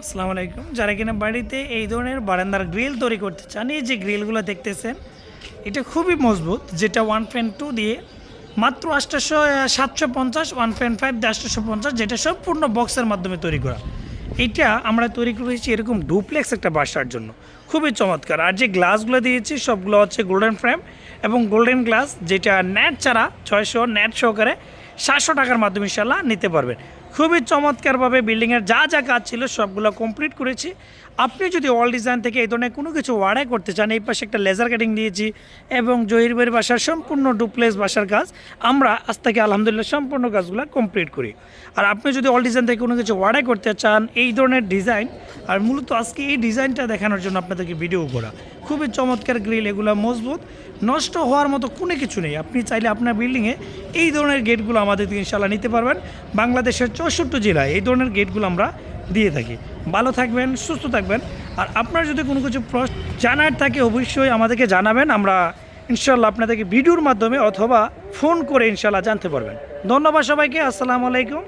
আসসালামু আলাইকুম। যারা কিনা বাড়িতে এই ধরনের বারান্দার গ্রিল তৈরি করতে চান, এই যে গ্রিলগুলো দেখতেছেন, এটা খুবই মজবুত, যেটা ওয়ান পয়েন্ট টু দিয়ে মাত্র আটশোশো সাতশো পঞ্চাশ ওয়ান পয়েন্ট ফাইভ দিয়ে আটশোশো পঞ্চাশ, যেটা সম্পূর্ণ বক্সের মাধ্যমে তৈরি করা। এটা আমরা তৈরি করেছি এরকম ডুপ্লেক্স একটা বাসার জন্য। খুবই চমৎকার। আর যে গ্লাসগুলো দিয়েছি, সবগুলো হচ্ছে গোল্ডেন ফ্রেম এবং গোল্ডেন গ্লাস যেটা নেট ছাড়া, ছয়শো নেট সহকারে সাতশো টাকার মাধ্যমে ইনশাল্লাহ নিতে পারবেন। খুবই চমৎকারভাবে বিল্ডিংয়ের যা যা কাজ ছিল সবগুলো কমপ্লিট করেছি। আপনি যদি অল ডিজাইন থেকে এই ধরনের কোনো কিছু ওয়ার্ডাই করতে চান, এই পাশে একটা লেজার কাটিং দিয়েছি এবং জহির ভাইয়ের বাসার সম্পূর্ণ ডুপ্লেস বাসার কাজ, আমরা আজ থেকে আলহামদুলিল্লাহ সম্পূর্ণ কাজগুলো কমপ্লিট করি। আর আপনি যদি অল ডিজাইন থেকে কোনো কিছু ওয়ার্ডাই করতে চান, এই ধরনের ডিজাইন আর মূলত আজকে এই ডিজাইনটা দেখানোর জন্য আপনাদেরকে ভিডিও করা। খুবই চমৎকার গ্রিল এগুলো মজবুত, নষ্ট হওয়ার মতো কোনো কিছু নেই। আপনি চাইলে আপনার বিল্ডিংয়ে এই ধরনের গেটগুলো আমাদের থেকে ইনশাল্লাহ নিতে পারবেন। বাংলাদেশের চৌষট্টি জেলায় এই ধরনের গেটগুলো আমরা দিয়ে থাকি। ভালো থাকবেন, সুস্থ থাকবেন। আর আপনার যদি কোনো কিছু প্রশ্ন, জানার থাকে অবশ্যই আমাদেরকে জানাবেন। আমরা ইনশাল্লাহ আপনাদেরকে ভিডিওর মাধ্যমে অথবা ফোন করে ইনশাল্লাহ জানতে পারবেন। ধন্যবাদ সবাইকে, আসসালামু আলাইকুম।